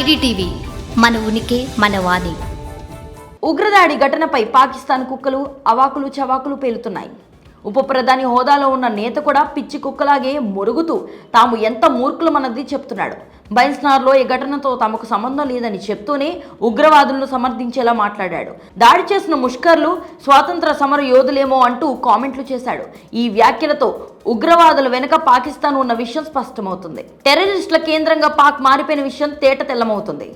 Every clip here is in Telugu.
ఐడిటీవీ మన ఉనికి మన వాణి. ఉగ్రదాడి ఘటనపై పాకిస్తాన్ కుక్కలు అవాకులు చవాకులు పేలుతున్నాయి. ఉప ప్రధాని హోదాలో ఉన్న నేత కూడా పిచ్చి కుక్కలాగే మురుగుతూ తాము ఎంత మూర్ఖులమన్నది చెప్తున్నాడు. బైన్స్నార్లో ఈ ఘటనతో తమకు సంబంధం లేదని చెప్తూనే ఉగ్రవాదులను సమర్థించేలా మాట్లాడాడు. దాడి చేసిన ముష్కర్లు స్వాతంత్ర సమర యోధులేమో అంటూ కామెంట్లు చేశాడు. ఈ వ్యాఖ్యలతో ఉగ్రవాదుల వెనుక పాకిస్తాన్ ఉన్న విషయం స్పష్టమవుతుంది. టెర్రరిస్టుల కేంద్రంగా పాక్ మారిపోయిన విషయం తేట తెల్లమవుతుంది.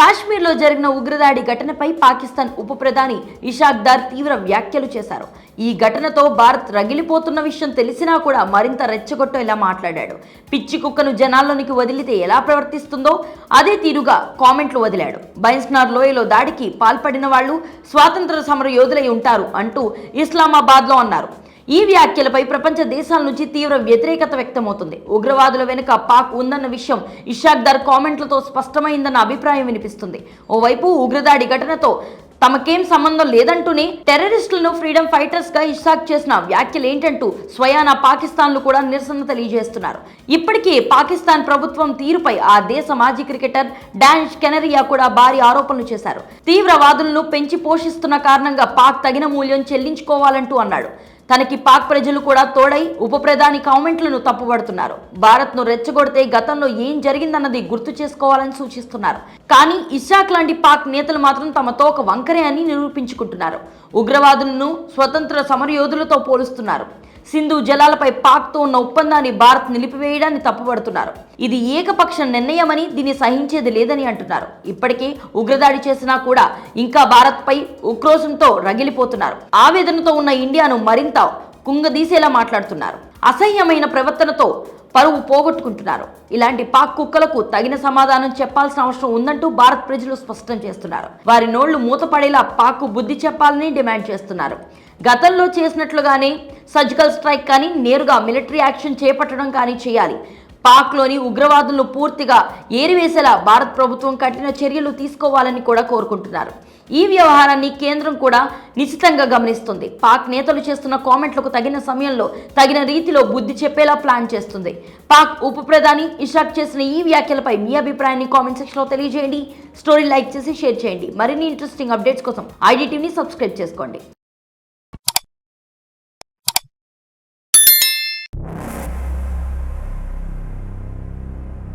కాశ్మీర్లో జరిగిన ఉగ్రదాడి ఘటనపై పాకిస్తాన్ ఉప ప్రధాని ఇషాక్ దార్ తీవ్ర వ్యాఖ్యలు చేశారు. ఈ ఘటనతో భారత్ రగిలిపోతున్న విషయం తెలిసినా కూడా మరింత రెచ్చగొట్టేలా మాట్లాడాడు. పిచ్చి కుక్కను జనాల్లోనికి వదిలితే ఎలా ప్రవర్తిస్తుందో అదే తీరుగా కామెంట్లు వదిలాడు. బైన్స్నార్ లోయలో దాడికి పాల్పడిన వాళ్ళు స్వాతంత్ర సమర యోధులై ఉంటారు అంటూ ఇస్లామాబాద్లో అన్నారు. ఈ వ్యాఖ్యలపై ప్రపంచ దేశాల నుంచి తీవ్ర వ్యతిరేకత వ్యక్తమవుతుంది. ఉగ్రవాదుల వెనుక పాక్ ఉందన్న విషయం ఇషాక్ దర్ కామెంట్లతో స్పష్టమైందన్న అభిప్రాయం వినిపిస్తుంది. ఓవైపు ఉగ్రదాడి ఘటనతో తమకేం సంబంధం లేదంటూనే టెర్రరిస్టులను ఫ్రీడమ్ ఫైటర్స్గా ఇషాక్ చేసిన వ్యాఖ్యలు ఏంటంటూ స్వయాన పాకిస్తాన్లు కూడా నిరసన తెలియజేస్తున్నారు. ఇప్పటికే పాకిస్తాన్ ప్రభుత్వం తీరుపై ఆ దేశ మాజీ క్రికెటర్ డానిష్ కెనరియా కూడా భారీ ఆరోపణలు చేశారు. తీవ్రవాదులను పెంచి పోషిస్తున్న కారణంగా పాక్ తగిన మూల్యం చెల్లించుకోవాలంటూ అన్నాడు. తనకి పాక్ ప్రజలు కూడా తోడై ఉప ప్రధాని కామెంట్లను తప్పుబడుతున్నారు. భారత్ను రెచ్చగొడితే గతంలో ఏం జరిగిందన్నది గుర్తు చేసుకోవాలని సూచిస్తున్నారు. కానీ ఇషాక్ లాంటి పాక్ నేతలు మాత్రం తమతో ఒక వంకరే అని నిరూపించుకుంటున్నారు. ఉగ్రవాదులను స్వతంత్ర సమరయోధులతో పోలుస్తున్నారు. సింధు జలాలపై పాక్తో ఉన్న ఒప్పందాన్ని భారత్ నిలిపివేయడాన్ని తప్పుపడుతున్నారు. ఇది ఏకపక్ష నిర్ణయమని దీన్ని సహించేది లేదని అంటున్నారు. ఇప్పటికే ఉగ్రదాడి చేసినా కూడా ఇంకా భారత్పై ఉక్రోషంతో రగిలిపోతున్నారు. ఆవేదనతో ఉన్న ఇండియాను మరింత కుంగదీసేలా మాట్లాడుతున్నారు. అసహ్యమైన ప్రవర్తనతో పరువు పోగొట్టుకుంటున్నారు. ఇలాంటి పాక్ కుక్కలకు తగిన సమాధానం చెప్పాల్సిన అవసరం ఉందంటూ భారత్ ప్రజలు స్పష్టం చేస్తున్నారు. వారి నోళ్ళు మూతపడేలా పాక్ బుద్ధి చెప్పాలని డిమాండ్ చేస్తున్నారు. గతంలో చేసినట్లుగానే సర్జికల్ స్ట్రైక్ కానీ నేరుగా మిలిటరీ యాక్షన్ చేపట్టడం కానీ చేయాలి. పాక్లోని ఉగ్రవాదులను పూర్తిగా ఏరివేసేలా భారత్ ప్రభుత్వం కఠిన చర్యలు తీసుకోవాలని కూడా కోరుకుంటున్నారు. ఈ వ్యవహారాన్ని కేంద్రం కూడా నిశ్చితంగా గమనిస్తుంది. పాక్ నేతలు చేస్తున్న కామెంట్లకు తగిన సమయంలో తగిన రీతిలో బుద్ధి చెప్పేలా ప్లాన్ చేస్తుంది. పాక్ ఉప ప్రధాని ఇషాక్ చేసిన ఈ వ్యాఖ్యలపై మీ అభిప్రాయాన్ని కామెంట్ సెక్షన్లో తెలియజేయండి. స్టోరీ లైక్ చేసి షేర్ చేయండి. మరిన్ని ఇంట్రెస్టింగ్ అప్డేట్స్ కోసం ఐడి టీవీని సబ్స్క్రైబ్ చేసుకోండి.